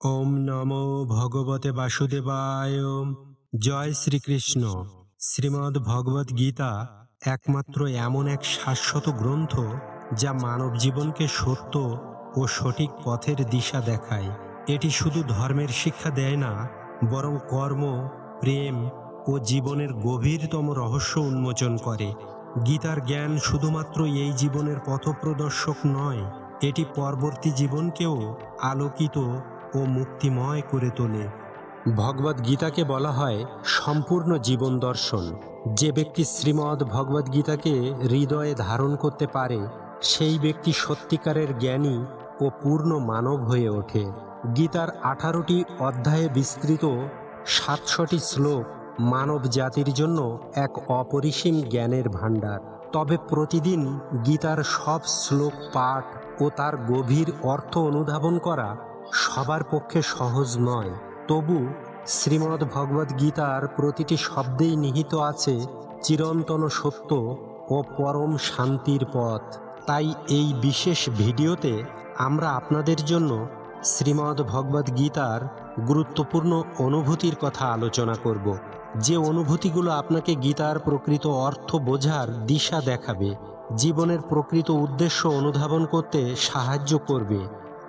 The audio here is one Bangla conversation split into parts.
ওম নমো ভগবতে বাসুদেবায়। জয় শ্রীকৃষ্ণ। শ্রীমদ্ ভগবদ গীতা একমাত্র এমন এক শাশ্বত গ্রন্থ যা মানব জীবনকে সত্য ও সঠিক পথের দিশা দেখায়। এটি শুধু ধর্মের শিক্ষা দেয় না, বরং কর্ম, প্রেম ও জীবনের গভীরতম রহস্য উন্মোচন করে। গীতার জ্ঞান শুধুমাত্র এই জীবনের পথপ্রদর্শক নয়, এটি পরবর্তী জীবনকেও আলোকিত ও মুক্তিময় করে তোলে। ভগবদ গীতাকে বলা হয় সম্পূর্ণ জীবন দর্শন। যে ব্যক্তি শ্রীমদ্ ভগবদ গীতাকে হৃদয়ে ধারণ করতে পারে, সেই ব্যক্তি সত্যিকারের জ্ঞানী ও পূর্ণ মানব হয়ে ওঠে। গীতার আঠারোটি অধ্যায়ে বিস্তৃত সাতশোটি শ্লোক মানব জাতির জন্য এক অপরিসীম জ্ঞানের ভাণ্ডার। তবে প্রতিদিন গীতার সব শ্লোক পাঠ ও তার গভীর অর্থ অনুধাবন করা সবার পক্ষে সহজ নয়। তবু শ্রীমদ্ ভগবদ গীতার প্রতিটি শব্দেই নিহিত আছে চিরন্তন সত্য ও পরম শান্তির পথ। তাই এই বিশেষ ভিডিওতে আমরা আপনাদের জন্য শ্রীমদ্ ভগবদ গীতার গুরুত্বপূর্ণ অনুভূতির কথা আলোচনা করব, যে অনুভূতিগুলো আপনাকে গীতার প্রকৃত অর্থ বোঝার দিশা দেখাবে, জীবনের প্রকৃত উদ্দেশ্য অনুধাবন করতে সাহায্য করবে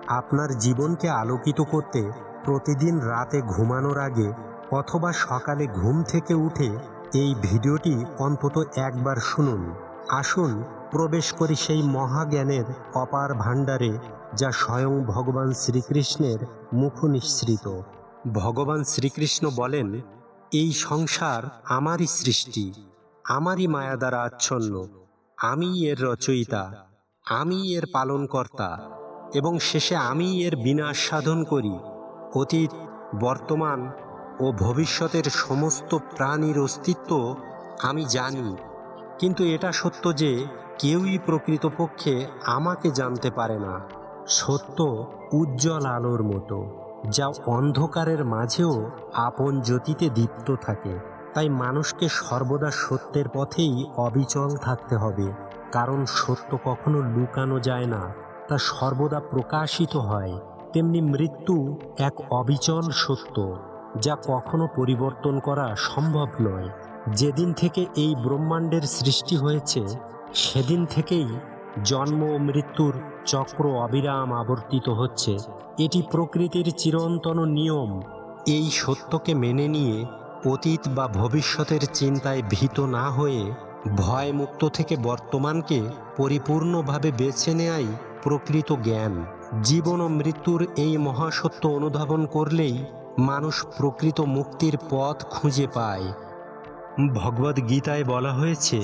আপনার জীবনকে আলোকিত করতে প্রতিদিন রাতে ঘুমানোর আগে অথবা সকালে ঘুম থেকে উঠে এই ভিডিওটি অন্তত একবার শুনুন। আসুন, প্রবেশ করি সেই মহাজ্ঞানের অপার ভাণ্ডারে যা স্বয়ং ভগবান শ্রীকৃষ্ণের মুখ নিঃসৃত ভগবান শ্রীকৃষ্ণ বলেন, এই সংসার আমারই সৃষ্টি, আমারই মায়া দ্বারা আচ্ছন্ন। আমি এর রচয়িতা আমি এর পালনকর্তা। এবং শেষে আমি এর বিনাশ সাধন করি। অতীত, বর্তমান ও ভবিষ্যতের সমস্ত প্রাণীর অস্তিত্ব আমি জানি। কিন্তু এটা সত্য যে কেউই প্রকৃতপক্ষে আমাকে জানতে পারে না। সত্য উজ্জ্বল আলোর মতো, যা অন্ধকারের মাঝেও আপন জ্যোতিতে দীপ্ত থাকে। তাই মানুষকে সর্বদা সত্যের পথেই অবিচল থাকতে হবে, কারণ সত্য কখনো লুকানো যায় না। তা সর্বদা প্রকাশিত হয়, তেমনি মৃত্যু এক অবিচল সত্য, যা কখনো পরিবর্তন করা সম্ভব নয়। যেদিন থেকে এই ব্রহ্মাণ্ডের সৃষ্টি হয়েছে, সেদিন থেকেই জন্ম ও মৃত্যুর চক্র অবিরাম আবর্তিত হচ্ছে। এটি প্রকৃতির চিরন্তন নিয়ম। এই সত্যকে মেনে নিয়ে অতীত বা ভবিষ্যতের চিন্তায় ভীত না হয়ে ভয়মুক্ত থেকে বর্তমানকে পরিপূর্ণভাবে বেছে নেয়াই প্রকৃত জ্ঞান। জীবন ও মৃত্যুর এই মহাসত্য অনুধাবন করলেই মানুষ প্রকৃত মুক্তির পথ খুঁজে পায়। ভগবদ গীতায় বলা হয়েছে,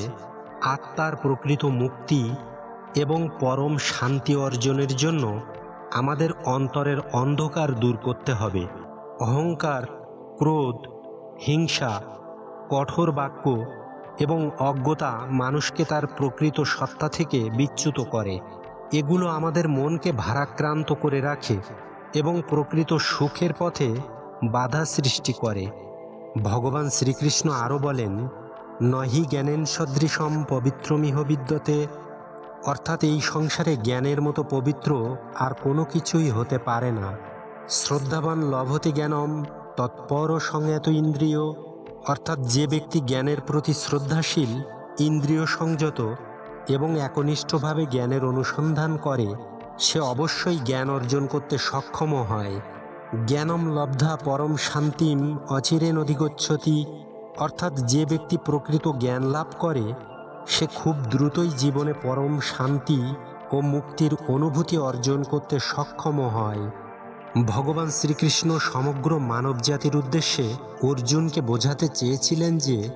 আত্মার প্রকৃত মুক্তি এবং পরম শান্তি অর্জনের জন্য আমাদের অন্তরের অন্ধকার দূর করতে হবে। অহংকার, ক্রোধ, হিংসা, কঠোর বাক্য এবং অজ্ঞতা মানুষকে তার প্রকৃত সত্তা থেকে বিচ্যুত করে। এগুলো আমাদের মনকে ভারাক্রান্ত করে রাখে এবং প্রকৃত সুখের পথে বাধা সৃষ্টি করে। ভগবান শ্রীকৃষ্ণ আরও বলেন, নহি জ্ঞানেন সদৃশম পবিত্রমিহ বিদ্যতে। অর্থাৎ এই সংসারে জ্ঞানের মতো পবিত্র আর কোনো কিছুই হতে পারে না। শ্রদ্ধাবান লভতে জ্ঞানম, তৎপর সংযত ইন্দ্রিয়। অর্থাৎ যে ব্যক্তি জ্ঞানের প্রতি শ্রদ্ধাশীল, ইন্দ্রিয় সংযত এবং একনিষ্ঠভাবে জ্ঞানের অনুসন্ধান করে, সে অবশ্যই জ্ঞান অর্জন করতে সক্ষম হয়। জ্ঞানম লব্ধা পরম শান্তিম অচিরেন অধিগচ্ছতি অর্থাৎ যে ব্যক্তি প্রকৃত জ্ঞান লাভ করে, সে খুব দ্রুতই জীবনে পরম শান্তি ও মুক্তির অনুভূতি অর্জন করতে সক্ষম হয়। ভগবান শ্রীকৃষ্ণ সমগ্র মানবজাতির উদ্দেশ্যে অর্জুনকে বোঝাতে চেয়েছিলেন যে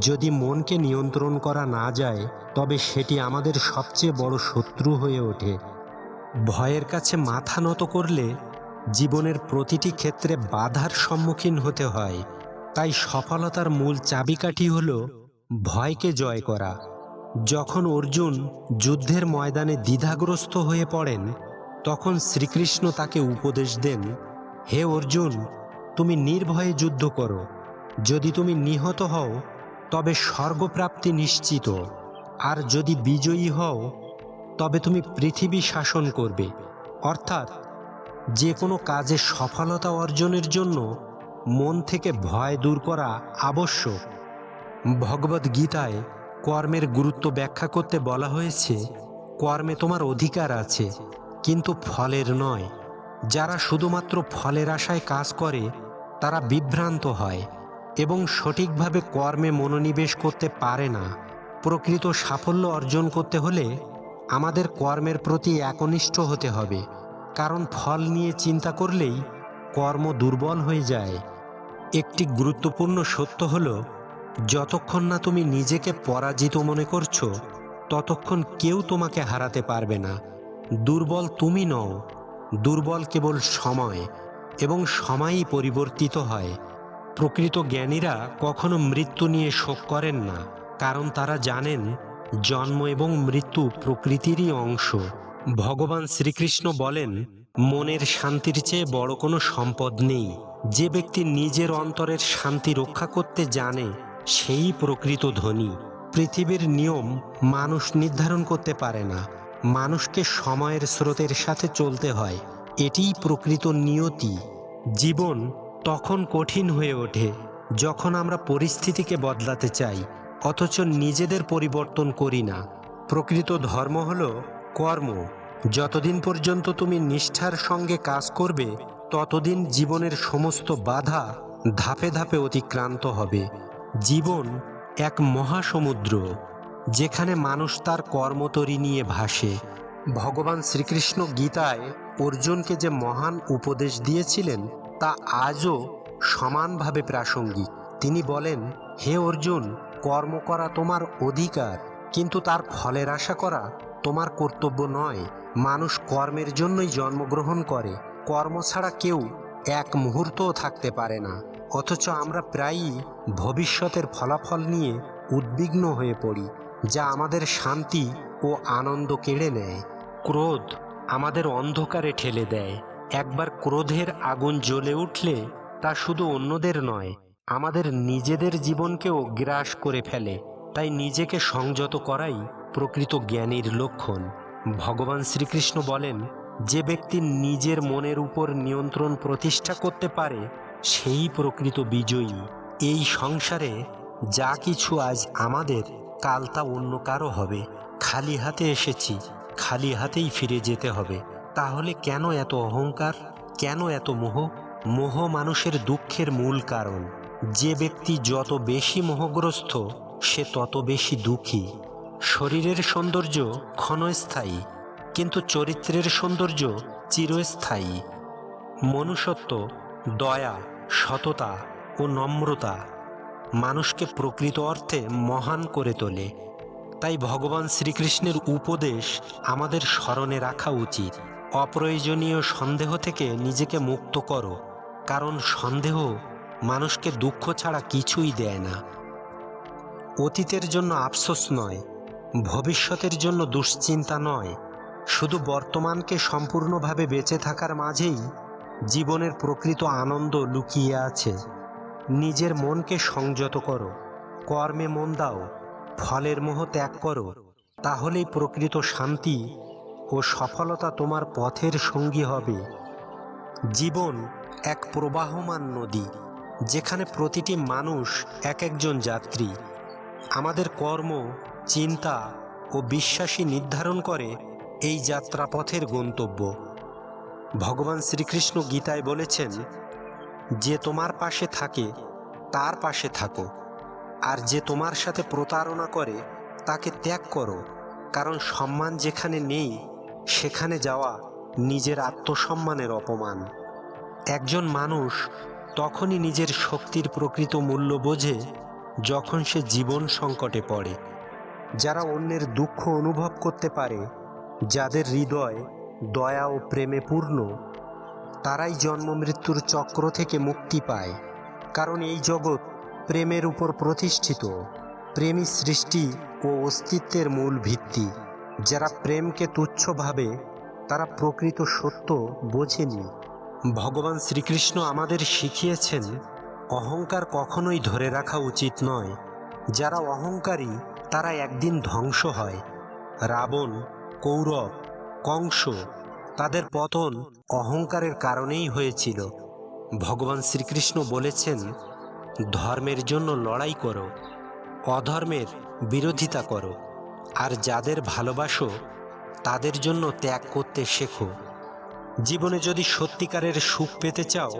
যদি মনকে নিয়ন্ত্রণ করা না যায়, তবে সেটি আমাদের সবচেয়ে বড় শত্রু হয়ে ওঠে। ভয়ের কাছে মাথা নত করলে জীবনের প্রতিটি ক্ষেত্রে বাধার সম্মুখীন হতে হয়। তাই সফলতার মূল চাবিকাঠি হল ভয়কে জয় করা। যখন অর্জুন যুদ্ধের ময়দানে দ্বিধাগ্রস্ত হয়ে পড়েন, তখন শ্রীকৃষ্ণ তাকে উপদেশ দেন, হে অর্জুন, তুমি নির্ভয়ে যুদ্ধ করো। যদি তুমি নিহত হও তবে স্বর্গপ্রাপ্তি নিশ্চিত। আর যদি বিজয়ী হও, তবে তুমি পৃথিবী শাসন করবে। অর্থাৎ যে কোনো কাজে সফলতা অর্জনের জন্য মন থেকে ভয় দূর করা আবশ্যক। ভগবদ গীতায় কর্মের গুরুত্ব ব্যাখ্যা করতে বলা হয়েছে, কর্মে তোমার অধিকার আছে, কিন্তু ফলের নয়। যারা শুধুমাত্র ফলের আশায় কাজ করে, তারা বিভ্রান্ত হয়। এবং সঠিকভাবে কর্মে মনোনিবেশ করতে পারে না। প্রকৃত সাফল্য অর্জন করতে হলে আমাদের কর্মের প্রতি একনিষ্ঠ হতে হবে, কারণ ফল নিয়ে চিন্তা করলেই কর্ম দুর্বল হয়ে যায়। একটি গুরুত্বপূর্ণ সত্য হল, যতক্ষণ না তুমি নিজেকে পরাজিত মনে করছ, ততক্ষণ কেউ তোমাকে হারাতে পারবে না। দুর্বল তুমি নও, দুর্বল কেবল সময়, এবং সময়ই পরিবর্তিত হয়। প্রকৃত জ্ঞানীরা কখনো মৃত্যু নিয়ে শোক করেন না, কারণ তারা জানেন জন্ম এবং মৃত্যু প্রকৃতিরই অংশ। ভগবান শ্রীকৃষ্ণ বলেন, মনের শান্তির চেয়ে বড় কোনো সম্পদ নেই। যে ব্যক্তি নিজের অন্তরের শান্তি রক্ষা করতে জানে, সেই প্রকৃত ধনী। পৃথিবীর নিয়ম মানুষ নির্ধারণ করতে পারে না। মানুষকে সময়ের স্রোতের সাথে চলতে হয়। এটিই প্রকৃত নিয়তি। জীবন তখন কঠিন হয়ে ওঠে যখন আমরা পরিস্থিতিকে বদলাতে চাই, অথচ নিজেদের পরিবর্তন করি না। প্রকৃত ধর্ম হল কর্ম। যতদিন পর্যন্ত তুমি নিষ্ঠার সঙ্গে কাজ করবে, ততদিন জীবনের সমস্ত বাধা ধাপে ধাপে অতিক্রান্ত হবে। জীবন এক মহাসমুদ্র, যেখানে মানুষ তার কর্মতরি নিয়ে ভাসে। ভগবান শ্রীকৃষ্ণ গীতায় অর্জুনকে যে মহান উপদেশ দিয়েছিলেন তা আজও সমানভাবে প্রাসঙ্গিক। তিনি বলেন, হে অর্জুন, কর্ম করা তোমার অধিকার, কিন্তু তার ফলের আশা করা তোমার কর্তব্য নয়। মানুষ কর্মের জন্যই জন্মগ্রহণ করে। কর্ম ছাড়া কেউ এক মুহূর্তও থাকতে পারে না। অথচ আমরা প্রায়ই ভবিষ্যতের ফলাফল নিয়ে উদ্বিগ্ন হয়ে পড়ি, যা আমাদের শান্তি ও আনন্দ কেড়ে নেয়। ক্রোধ আমাদের অন্ধকারে ঠেলে দেয়। একবার ক্রোধের আগুন জ্বলে উঠলে তা শুধু অন্যদের নয়, আমাদের নিজেদের জীবনকেও গ্রাস করে ফেলে। তাই নিজেকে সংযত করাই প্রকৃত জ্ঞানীর লক্ষণ। ভগবান শ্রীকৃষ্ণ বলেন, যে ব্যক্তি নিজের মনের উপর নিয়ন্ত্রণ প্রতিষ্ঠা করতে পারে, সেই প্রকৃত বিজয়ী। এই সংসারে যা কিছু আজ আমাদের, কাল তা অন্য কারও হবে। খালি হাতে এসেছি, খালি হাতেই ফিরে যেতে হবে। তাহলে কেন এত অহংকার? কেন এত মোহ? মোহ মানুষের দুঃখের মূল কারণ। যে ব্যক্তি যত বেশি মোহগ্রস্ত, সে তত বেশি দুঃখী। শরীরের সৌন্দর্য ক্ষণস্থায়ী, কিন্তু চরিত্রের সৌন্দর্য চিরস্থায়ী। মনুষ্যত্ব, দয়া, সততা ও নম্রতা মানুষকে প্রকৃত অর্থে মহান করে তোলে। তাই ভগবান শ্রীকৃষ্ণের উপদেশ আমাদের স্মরণে রাখা উচিত। অপ্রয়োজনীয় সন্দেহ থেকে নিজেকে মুক্ত করো, কারণ সন্দেহ মানুষকে দুঃখ ছাড়া কিছুই দেয় না। অতীতের জন্য আফসোস নয়, ভবিষ্যতের জন্য দুশ্চিন্তা নয়, শুধু বর্তমানকে সম্পূর্ণভাবে বেঁচে থাকার মাঝেই জীবনের প্রকৃত আনন্দ লুকিয়ে আছে। নিজের মনকে সংযত করো, কর্মে মন দাও, ফলের মোহ ত্যাগ করো, তাহলেই প্রকৃত শান্তি ও সফলতা তোমার পথের সঙ্গী হবে। জীবন এক প্রবাহমান নদী, যেখানে প্রতিটি মানুষ এক একজন যাত্রী। আমাদের কর্ম, চিন্তা ও বিশ্বাসী নির্ধারণ করে এই যাত্রাপথের গন্তব্য। ভগবান শ্রীকৃষ্ণ গীতায় বলেছেন, যে তোমার পাশে থাকে, তার পাশে থাকো। আর যে তোমার সাথে প্রতারণা করে, তাকে ত্যাগ করো। কারণ সম্মান যেখানে নেই সেখানে যাওয়া নিজের আত্মসম্মানের অপমান। একজন মানুষ তখনই নিজের শক্তির প্রকৃত মূল্য বোঝে যখন সে জীবন সংকটে পড়ে। যারা অন্যের দুঃখ অনুভব করতে পারে, যাদের হৃদয় দয়া ও প্রেমে পূর্ণ, তারাই জন্ম মৃত্যুর চক্র থেকে মুক্তি পায়। কারণ এই জগৎ প্রেমের উপর প্রতিষ্ঠিত। প্রেমই সৃষ্টি ও অস্তিত্বের মূল ভিত্তি। যারা প্রেমকে তুচ্ছ ভাবে তারা প্রকৃত সত্য বোঝেনি। ভগবান শ্রীকৃষ্ণ আমাদের শিখিয়েছেন, অহংকার কখনোই ধরে রাখা উচিত নয়। যারা অহংকারী, তারা একদিন ধ্বংস হয়। রাবণ, কৌরব, কংস, তাদের পতন অহংকারের কারণেই হয়েছিল। ভগবান শ্রীকৃষ্ণ বলেছেন, ধর্মের জন্য লড়াই করো, অধর্মের বিরোধিতা করো। আর যাদের ভালোবাসো, তাদের জন্য ত্যাগ করতে শেখো। জীবনে যদি সত্যিকারের সুখ পেতে চাও,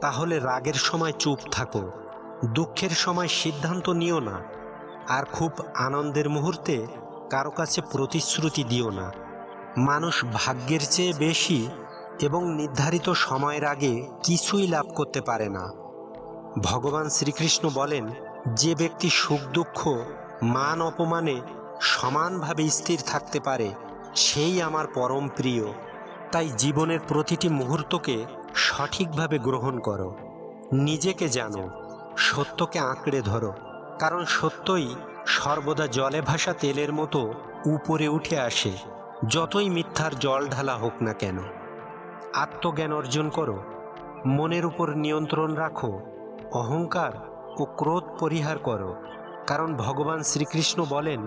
তাহলে রাগের সময় চুপ থাকো, দুঃখের সময় সিদ্ধান্ত নিও না, আর খুব আনন্দের মুহূর্তে কারও কাছে প্রতিশ্রুতি দিও না। মানুষ ভাগ্যের চেয়ে বেশি এবং নির্ধারিত সময়ের আগে কিছুই লাভ করতে পারে না। ভগবান শ্রীকৃষ্ণ বলেন, যে ব্যক্তি সুখ দুঃখ মান অপমানে সমানভাবে স্থির থাকতে পারে, সেই আমার পরম প্রিয়। তাই জীবনের প্রতিটি মুহূর্তকে সঠিকভাবে গ্রহণ করো। নিজেকে জানো, সত্যকে আঁকড়ে ধরো, কারণ সত্যই সর্বদা জলে ভাসা তেলের মতো উপরে উঠে আসে, যতই মিথ্যার জল ঢালা হোক না কেন। আত্মজ্ঞান অর্জন করো, মনের উপর নিয়ন্ত্রণ রাখো, অহংকার ও ক্রোধ পরিহার করো, কারণ ভগবান শ্রীকৃষ্ণ বলেন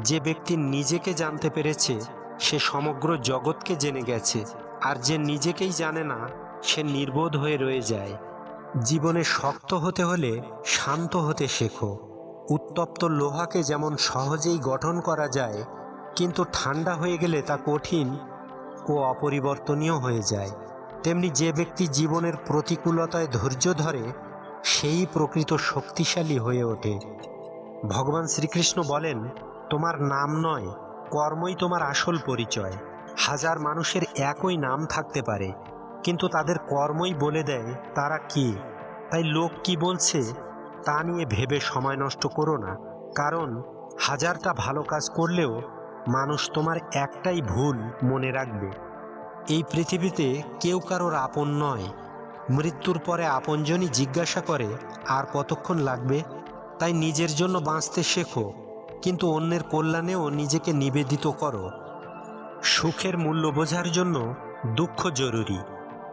যে ব্যক্তি নিজেকে জানতে পেরেছে, সে সমগ্র জগৎকে জেনে গেছে, আর যে নিজেকেই জানে না, সে নির্বোধ হয়ে রয়ে যায়। জীবনে শক্ত হতে হলে শান্ত হতে শেখো। উত্তপ্ত লোহাকে যেমন সহজেই গঠন করা যায়, কিন্তু ঠান্ডা হয়ে গেলে তা কঠিন ও অপরিবর্তনীয় হয়ে যায়। তেমনি যে ব্যক্তি জীবনের প্রতিকূলতায় ধৈর্য ধরে, সেই প্রকৃত শক্তিশালী হয়ে ওঠে। ভগবান শ্রীকৃষ্ণ বলেন তোমার নাম নয়, কর্মই তোমার আসল পরিচয়। হাজার মানুষের একই নাম থাকতে পারে, কিন্তু তাদের কর্মই বলে দেয়, তারা কি? তাই লোক কি বলছে, তা নিয়ে ভেবে সময় নষ্ট করো না। কারণ, হাজারটা ভালো কাজ করলেও মানুষ তোমার একটাই ভুল মনে রাখবে। এই পৃথিবীতে কেউ কারোর আপন নয়। মৃত্যুর পরে আপনজনই জিজ্ঞাসা করে, আর কতক্ষণ লাগবে? তাই নিজের জন্য বাঁচতে শেখো। কিন্তু অন্যের কল্যাণেও নিজেকে নিবেদিত করো। সুখের মূল্য বোঝার জন্য দুঃখ জরুরি।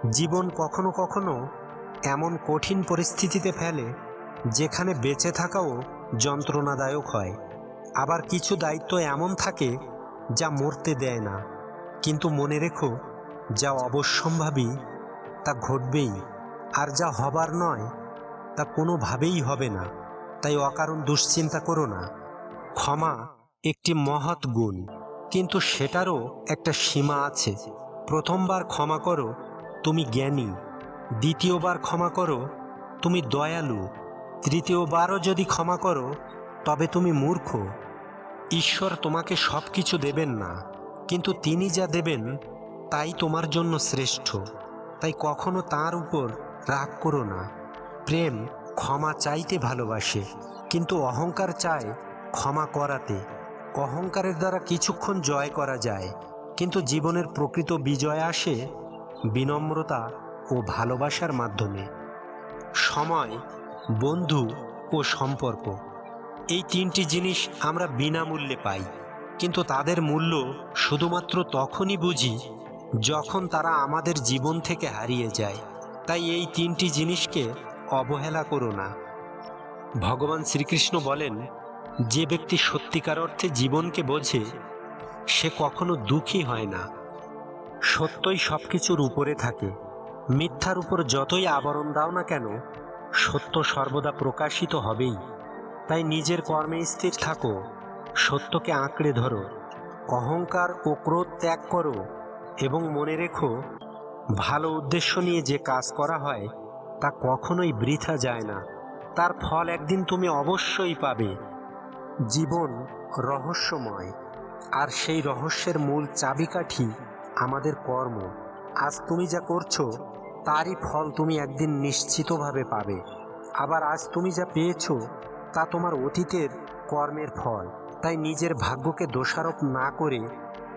জীবন কখনো কখনো এমন কঠিন পরিস্থিতিতে ফেলে, যেখানে বেঁচে থাকাও যন্ত্রণাদায়ক হয়। আবার কিছু দায়িত্ব এমন থাকে যা মরতে দেয় না। কিন্তু মনে রেখো, যা অবশ্যম্ভাবী, তা ঘটবেই। আর যা হবার নয়, তা কোনোভাবেই হবে না। তাই অকারণ দুশ্চিন্তা করো না। ক্ষমা একটি মহৎ গুণ। কিন্তু সেটারও একটা সীমা আছে। প্রথমবার ক্ষমা করো, তুমি জ্ঞানী। দ্বিতীয়বার ক্ষমা করো, তুমি দয়ালু। তৃতীয়বারও যদি ক্ষমা করো, তবে তুমি মূর্খ। ঈশ্বর তোমাকে সব কিছু দেবেন না, কিন্তু তিনি যা দেবেন, তাই তোমার জন্য শ্রেষ্ঠ। তাই কখনো তার উপর রাগ করো না। প্রেম ক্ষমা চাইতে ভালোবাসে, কিন্তু অহংকার চায় ক্ষমা করাতে অহংকারের দ্বারা কিছুক্ষণ জয় করা যায়, কিন্তু জীবনের প্রকৃত বিজয় আসে বিনম্রতা ও ভালোবাসার মাধ্যমে। সময়, বন্ধু ও সম্পর্ক, এই তিনটি জিনিস আমরা বিনামূল্যে পাই, কিন্তু তাদের মূল্য শুধুমাত্র তখনই বুঝি যখন তারা আমাদের জীবন থেকে হারিয়ে যায়। তাই এই তিনটি জিনিসকে অবহেলা করো না। ভগবান শ্রীকৃষ্ণ বলেন যে ব্যক্তি সত্যিকার অর্থে জীবনকে বোঝে, সে কখনো দুঃখী হয় না। সত্যই সব কিছুর উপরে থাকে। মিথ্যার উপর যতই আবরণ দাও না কেন, সত্য সর্বদা প্রকাশিত হবেই। তাই নিজের কর্মে স্থির থাকো, সত্যকে আঁকড়ে ধরো, অহংকার ও ক্রোধ ত্যাগ করো এবং মনে রেখো, ভালো উদ্দেশ্য নিয়ে যে কাজ করা হয়, তা কখনোই বৃথা যায় না। তার ফল একদিন তুমি অবশ্যই পাবে। জীবন রহস্যময়। আর সেই রহস্যের মূল চাবিকাঠি আমাদের কর্ম। আজ তুমি যা করছ, তারই ফল তুমি একদিন নিশ্চিতভাবে পাবে। আবার আজ তুমি যা পেয়েছ, তা তোমার অতীতের কর্মের ফল। তাই নিজের ভাগ্যকে দোষারোপ না করে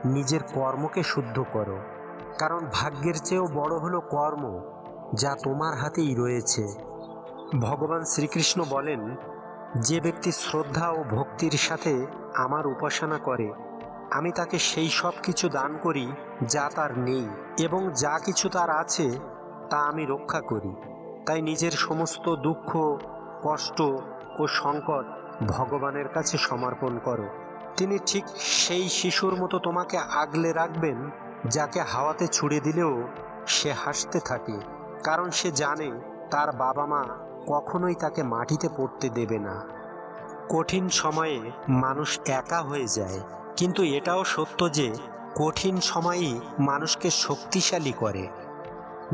নিজের কর্মকে শুদ্ধ করো। কারণ ভাগ্যের চেয়েও বড় হলো কর্ম, যা তোমার হাতেই রয়েছে। ভগবান শ্রীকৃষ্ণ বলেন যে ব্যক্তি শ্রদ্ধা ও ভক্তির সাথে আমার উপাসনা করে, আমি তাকে সেই সব কিছু দান করি যা তার নেই এবং যা কিছু তার আছে তা আমি রক্ষা করি। তাই নিজের সমস্ত দুঃখ, কষ্ট ও সংকট ভগবানের কাছে সমর্পণ করো। তিনি ঠিক সেই শিশুর মতো তোমাকে আগলে রাখবেন, যাকে হাওয়াতে ছুড়ে দিলেও সে হাসতে থাকে, কারণ সে জানে তার বাবা মা কখনোই তাকে মাটিতে পড়তে দেবে না। কঠিন সময়ে মানুষ একা হয়ে যায়, কিন্তু এটাও সত্য যে কঠিন সময়ই মানুষকে শক্তিশালী করে।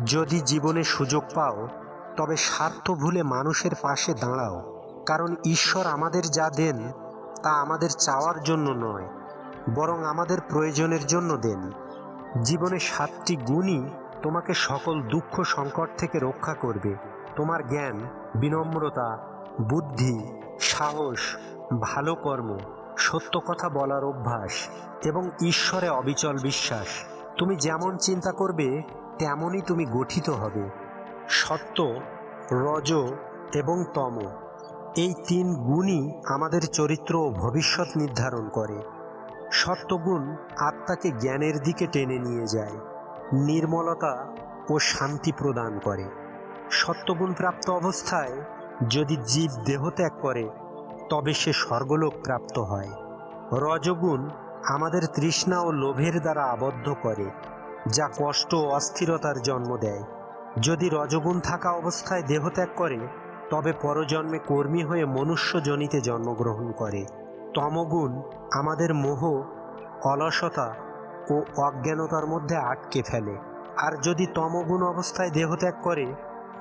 যদি জীবনে সুযোগ পাও, তবে স্বার্থ ভুলে মানুষের পাশে দাঁড়াও, কারণ ঈশ্বর আমাদের যা দেন, তা আমাদের চাওয়ার জন্য নয়, বরং আমাদের প্রয়োজনের জন্য দেন। জীবনে সাতটি গুণই তোমাকে সকল দুঃখ সংকট থেকে রক্ষা করবে। তোমার জ্ঞান, বিনম্রতা, বুদ্ধি, সাহস, ভালো কর্ম, সত্য কথা বলার অভ্যাস এবং ঈশ্বরে অবিচল বিশ্বাস। তুমি যেমন চিন্তা করবে, তেমনই তুমি গঠিত হবে। সত্য, রজ এবং তম, এই তিন গুণই আমাদের চরিত্র ও ভবিষ্যৎ নির্ধারণ করে। সত্যগুণ আত্মাকে জ্ঞানের দিকে টেনে নিয়ে যায়। নির্মলতা ও শান্তি প্রদান করে। সত্যগুণ প্রাপ্ত অবস্থায় যদি জীব দেহ ত্যাগ করে, তবে সে স্বর্গলোক প্রাপ্ত হয়। রজগুণ আমাদের তৃষ্ণা ও লোভের দ্বারা আবদ্ধ করে, যা কষ্ট ও অস্থিরতার জন্ম দেয়। যদি রজগুণ থাকা অবস্থায় দেহত্যাগ করে, তবে পরজন্মে কর্মী হয়ে মনুষ্যজনিতে জন্মগ্রহণ করে। তমগুণ আমাদের মোহ, অলসতা ও অজ্ঞানতার মধ্যে আটকে ফেলে। আর যদি তমগুণ অবস্থায় দেহত্যাগ করে,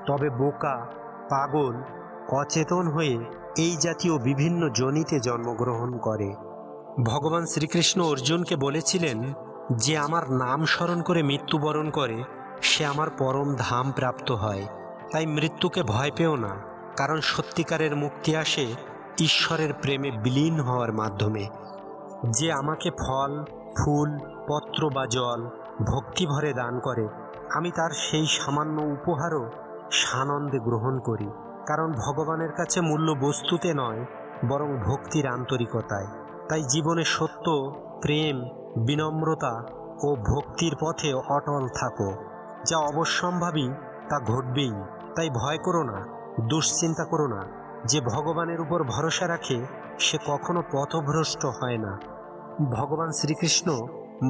তবে বোকা, পাগল, অচেতন হয়ে এই জাতীয় বিভিন্ন জনিতে জন্মগ্রহণ করে। ভগবান শ্রীকৃষ্ণ অর্জুনকে বলেছিলেন যে, আমার নাম স্মরণ করে মৃত্যুবরণ করে, সে আমার পরম ধাম প্রাপ্ত হয়। তাই মৃত্যুকে ভয় পেও না, কারণ সত্যিকারের মুক্তি আসে ঈশ্বরের প্রেমে বিলীন হওয়ার মাধ্যমে। যে আমাকে ফল ফুল, পত্র বা জল ভক্তিভরে দান করে। আমি তার সেই সামান্য উপহারও সানন্দে গ্রহণ করি, কারণ ভগবানের কাছে মূল্য বস্তুতে নয়, বরং ভক্তির আন্তরিকতায়। তাই জীবনে সত্য, প্রেম, বিনম্রতা ও ভক্তির পথে অটল থাকো। যা অবশ্যম্ভাবী, তা ঘটবেই। তাই ভয় করো না, দুশ্চিন্তা করো না। যে ভগবানের উপর ভরসা রাখে, সে কখনো পথভ্রষ্ট হয় না। ভগবান শ্রীকৃষ্ণ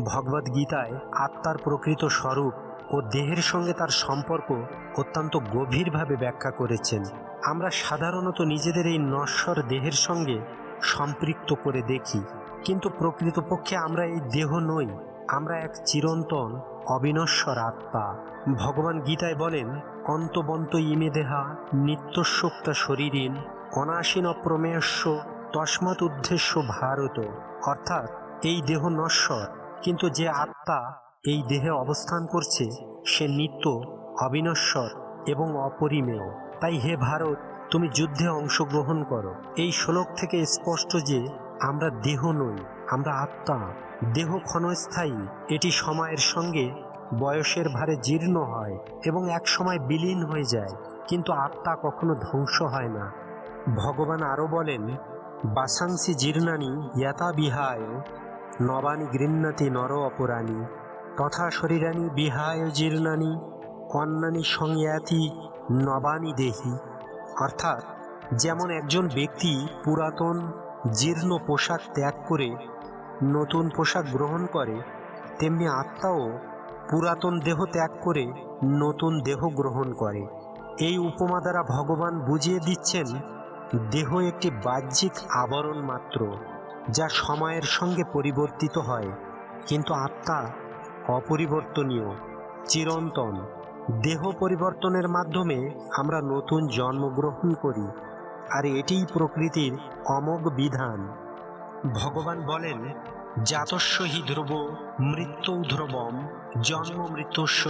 ভগবদ্ গীতায় আত্মার প্রকৃত স্বরূপ ও দেহের সঙ্গে তার সম্পর্ক অত্যন্ত গভীরভাবে ব্যাখ্যা করেছেন। আমরা সাধারণত নিজেদের এই নশ্বর দেহের সঙ্গে সম্পৃক্ত করে দেখি, কিন্তু প্রকৃতপক্ষে আমরা এই দেহ নই, আমরা এক চিরন্তন, অবিনশ্বর আত্মা। ভগবান গীতায় বলেন, অন্তবন্ত ইমে দেহা নিত্যশোক্তা শরীরীন, অনাসীন অপ্রমেয়স্য, তস্মাৎ উদ্দেশ্য ভারত। অর্থাৎ এই দেহ নশ্বর, কিন্তু যে আত্মা এই দেহে অবস্থান করছে, সে নিত্য অবিনশ্বর এবং অপরিমেয়। তাই হে ভারত, তুমি যুদ্ধে অংশগ্রহণ করো। এই শ্লোক থেকে স্পষ্ট যে আমরা দেহ নই, আমরা আত্মা। দেহ ক্ষণস্থায়ী, এটি সময়ের সঙ্গে বয়সের ভারে জীর্ণ হয় এবং এক সময় বিলীন হয়ে যায়, কিন্তু আত্মা কখনো ধ্বংস হয় না। ভগবান আরও বলেন বাসাংসি জীর্ণানি ইয়াতা বিহায় নবানি গৃহ্ণাতি নর অপরাণী। তথা শরীরানি বিহায় জীর্ণানি অন্যানি সংয়াতি নবানি দেহি। অর্থাৎ যেমন একজন ব্যক্তি পুরাতন জীর্ণ পোশাক ত্যাগ করে নতুন পোশাক গ্রহণ করে, তেমনি আত্মাও পুরাতন দেহ ত্যাগ করে নতুন দেহ গ্রহণ করে। এই উপমা দ্বারা ভগবান বুঝিয়ে দিচ্ছেন দেহ একটি বাহ্যিক আবরণ মাত্র, যা সময়ের সঙ্গে পরিবর্তিত হয়, কিন্তু আত্মা অপরিবর্তনীয়, চিরন্তন। দেহ পরিবর্তনের মাধ্যমে আমরা নতুন জন্মগ্রহণ করি, আর এটিই প্রকৃতির অমোঘ বিধান। ভগবান বলেন জাতস্য হি ধ্রুব মৃত্যু ধ্রুবম, জন্ম মৃত্যুস্য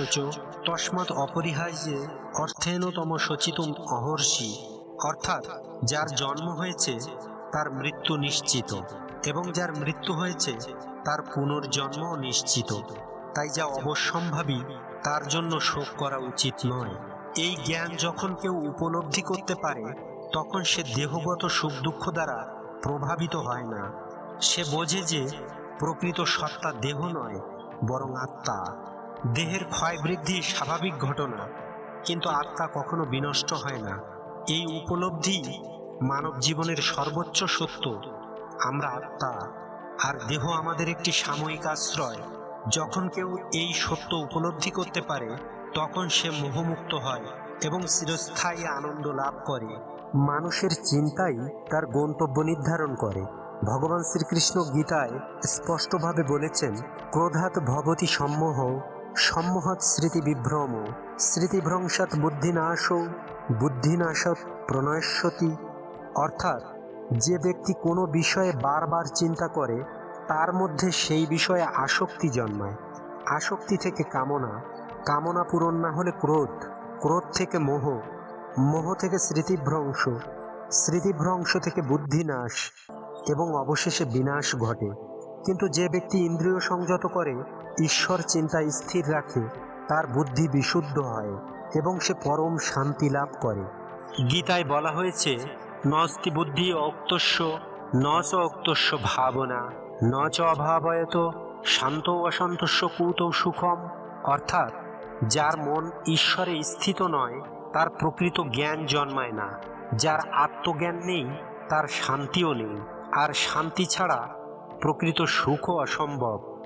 তস্মাৎ অপরিহার্যে অর্থেনতম সচিতম অহর্ষি। অর্থাৎ যার জন্ম হয়েছে তার মৃত্যু নিশ্চিত এবং যার মৃত্যু হয়েছে তার পুনর্জন্ম নিশ্চিত। তাই যা অবশ্যম্ভাবী, তার জন্য শোক করা উচিত নয়। এই জ্ঞান যখন কেউ উপলব্ধি করতে পারে, তখন সে দেহগত সুখ দুঃখ দ্বারা প্রভাবিত হয় না। সে বোঝে যে প্রকৃত সত্তা দেহ নয়, বরং আত্মা। দেহের ক্ষয় বৃদ্ধি স্বাভাবিক ঘটনা, কিন্তু আত্মা কখনো বিনষ্ট হয় না। এই উপলব্ধি মানব জীবনের সর্বোচ্চ সত্য। আমরা আত্মা, আর দেহ আমাদের একটি সাময়িক আশ্রয়। যখন কেউ এই সত্য উপলব্ধি করতে পারে, তখন সে মোহমুক্ত হয় এবং চিরস্থায়ী আনন্দ লাভ করে। মানুষের চিন্তাই তার গন্তব্য নির্ধারণ করে। ভগবান শ্রীকৃষ্ণ গীতায় স্পষ্টভাবে বলেছেন, ক্রোধাৎ ভবতি সম্মোহ, সম্মোহাৎ স্মৃতি বিভ্রম স্মৃতিভ্রংসাৎ বুদ্ধিনাশ বুদ্ধিনাশাৎ প্রণয়স্যতি অর্থাৎ যে ব্যক্তি কোনো বিষয়ে বারবার চিন্তা করে, তার মধ্যে সেই বিষয়ে আসক্তি জন্মায়। আসক্তি থেকে কামনা কামনা পূরণ না হলে ক্রোধ ক্রোধ থেকে মোহ মোহ থেকে স্মৃতিভ্রংশ স্মৃতিভ্রংশ থেকে বুদ্ধিনাশ এবং অবশেষে বিনাশ ঘটে। কিন্তু যে ব্যক্তি ইন্দ্রিয় সংযত করে, ঈশ্বর চিন্তায় স্থির রাখে, তার বুদ্ধি বিশুদ্ধ হয়। এবং সে পরম শান্তি লাভ করে। গীতায় বলা হয়েছে, নস্তি বুদ্ধি অক্তস্য, ন চ অক্তস্য ভাবনা, ন চ অভাবয়ত, শান্ত অসন্তস্য কুত সুখম। অর্থাৎ, যার মন ঈশ্বরে স্থিত নয়, তার প্রকৃত জ্ঞান জন্মায় না। যার আত্মজ্ঞান নেই, তার শান্তিও নেই। আর শান্তি ছাড়া প্রকৃত সুখও অসম্ভব।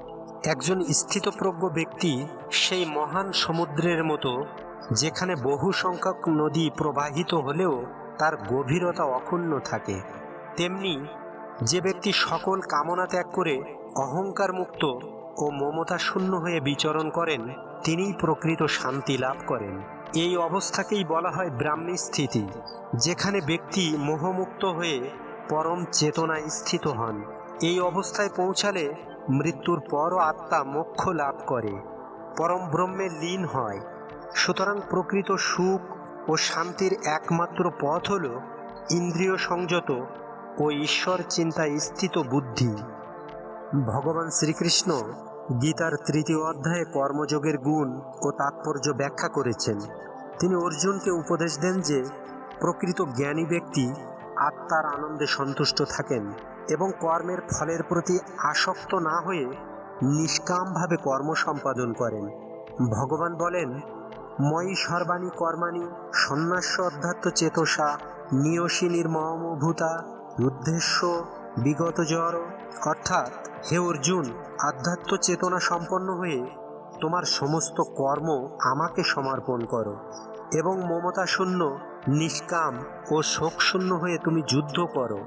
একজন স্থিতপ্রজ্ঞ ব্যক্তি সেই মহান সমুদ্রের মতো যেখানে বহু সংখ্যক নদী প্রবাহিত হলেও তার গভীরতা অক্ষুণ্ণ থাকে। তেমনি যে ব্যক্তি সকল কামনা ত্যাগ করে অহংকার মুক্ত ও মমতা শূন্য হয়ে বিচরণ করেন, তিনিই প্রকৃত শান্তি লাভ করেন। এই অবস্থাকেই বলা হয় ব্রাহ্মী স্থিতি, যেখানে ব্যক্তি মোহমুক্ত হয়ে পরম চেতনায় স্থিত হন। এই অবস্থায় পৌঁছালে মৃত্যুর পরও আত্মা মোক্ষ লাভ করে। পরম ব্রহ্মে লীন হয়। সুতরাং প্রকৃত সুখ ও শান্তির একমাত্র পথ হল ইন্দ্রিয় সংযত ও ঈশ্বর চিন্তায় স্থিত বুদ্ধি। ভগবান শ্রীকৃষ্ণ গীতার তৃতীয় অধ্যায়ে কর্মযোগের গুণ ও তাৎপর্য ব্যাখ্যা করেছেন। তিনি অর্জুনকে উপদেশ দেন যে, প্রকৃত জ্ঞানী ব্যক্তি আত্মার আনন্দে সন্তুষ্ট থাকেন এবং কর্মের ফলের প্রতি আসক্ত না হয়ে নিষ্কামভাবে কর্ম সম্পাদন করেন। ভগবান বলেন ময়ী সর্বাণী কর্মাণী, সন্ন্যাস্য অধ্যাত্ম চেতসা নিয়সী নির্মমভূতা উদ্দেশ্য বিগত জ্বর, অর্থাৎ হে অর্জুন, আধ্যাত্ম চেতনা সম্পন্ন হয়ে তোমার সমস্ত কর্ম আমাকে সমর্পণ করো এবং মমতা শূন্য, নিষ্কাম ও শোকশূন্য হয়ে তুমি যুদ্ধ করো।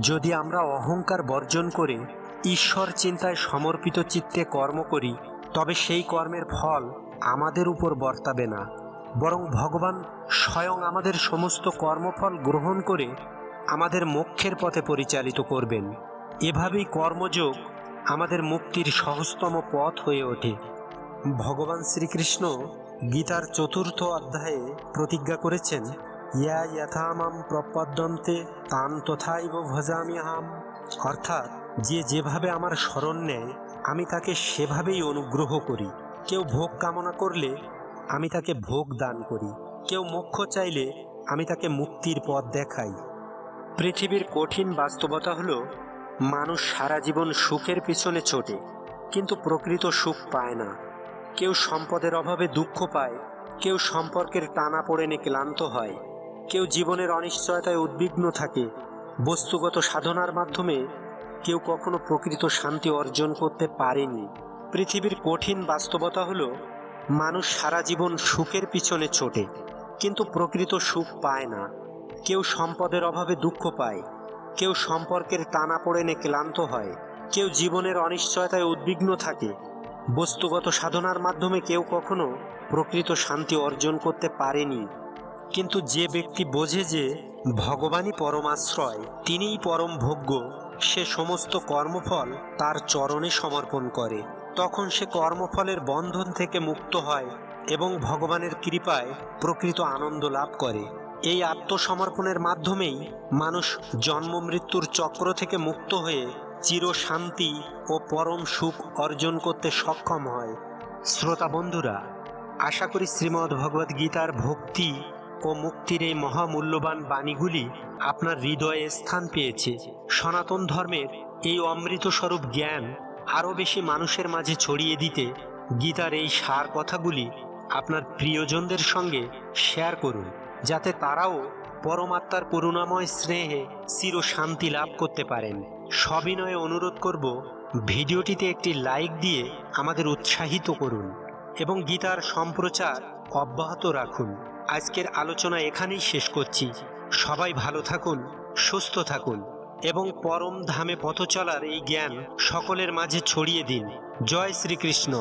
যদি আমরা অহংকার বর্জন করে ঈশ্বর চিন্তায় সমর্পিত চিত্তে কর্ম করি, তবে সেই কর্মের ফল আমাদের উপর বর্তাবে না, বরং ভগবান স্বয়ং আমাদের সমস্ত কর্মফল গ্রহণ করে আমাদের মোক্ষের পথে পরিচালিত করবেন। এভাবেই কর্মযোগ আমাদের মুক্তির সহজতম পথ হয়ে ওঠে। ভগবান শ্রীকৃষ্ণ গীতার চতুর্থ অধ্যায়ে প্রতিজ্ঞা করেছেন, ইয়া যথামাম প্রপদ্যন্তে তান তথাই তথাইব ভজামিহাম অর্থাৎ, যে যেভাবে আমার স্মরণ নেয়, আমি তাকে সেভাবেই অনুগ্রহ করি। কেউ ভোগ কামনা করলে আমি তাকে ভোগ দান করি। কেউ মোক্ষ চাইলে আমি তাকে মুক্তির পথ দেখাই। পৃথিবীর কঠিন বাস্তবতা হলো, মানুষ সারা জীবন সুখের পিছনে ছোটে, কিন্তু প্রকৃত সুখ পায় না। কেউ সম্পদের অভাবে দুঃখ পায়, কেউ সম্পর্কের টানা পড়েনে ক্লান্ত হয়, কেউ জীবনের অনিশ্চয়তায় উদ্বিগ্ন থাকে। বস্তুগত সাধনার মাধ্যমে কেউ কখনো প্রকৃত শান্তি অর্জন করতে পারেনি। পৃথিবীর কঠিন বাস্তবতা হলো, মানুষ সারা জীবন সুখের পিছনে ছোটে, কিন্তু প্রকৃত সুখ পায় না। কেউ সম্পদের অভাবে দুঃখ পায়, কেউ সম্পর্কের টানা পড়েনে ক্লান্ত হয়, কেউ জীবনের অনিশ্চয়তায় উদ্বিগ্ন থাকে। বস্তুগত সাধনার মাধ্যমে কেউ কখনো প্রকৃত শান্তি অর্জন করতে পারেনি। কিন্তু যে ব্যক্তি বোঝে যে ভগবানই পরমাশ্রয় তিনিই পরম ভোগ্য, সে সমস্ত কর্মফল তার চরণে সমর্পণ করে। তখন সে কর্মফলের বন্ধন থেকে মুক্ত হয় এবং ভগবানের কৃপায় প্রকৃত আনন্দ লাভ করে। এই আত্মসমর্পণের মাধ্যমেই মানুষ জন্ম মৃত্যুর চক্র থেকে মুক্ত হয়ে চির শান্তি ও পরম সুখ অর্জন করতে সক্ষম হয়। শ্রোতা বন্ধুরা, আশা করি শ্রীমদ্ ভগবদ গীতার ভক্তি ও মুক্তির এই মহামূল্যবান বাণীগুলি আপনার হৃদয়ে স্থান পেয়েছে। সনাতন ধর্মের এই অমৃতস্বরূপ জ্ঞান আরও বেশি মানুষের মাঝে ছড়িয়ে দিতে গীতার এই সার কথাগুলি আপনার প্রিয়জনদের সঙ্গে শেয়ার করুন, যাতে তারাও পরমাত্মার করুণাময় স্নেহে চির শান্তি লাভ করতে পারেন। সবিনয়ে অনুরোধ করব, ভিডিওটিতে একটি লাইক দিয়ে আমাদের উৎসাহিত করুন এবং গীতার সম্প্রচার অব্যাহত রাখুন। আজকের আলোচনা এখানেই শেষ করছি। সবাই ভালো থাকুন, সুস্থ থাকুন। এবং পরম ধামে পথ চলার এই জ্ঞান সকলের মাঝে ছড়িয়ে দিন। জয় শ্রীকৃষ্ণ।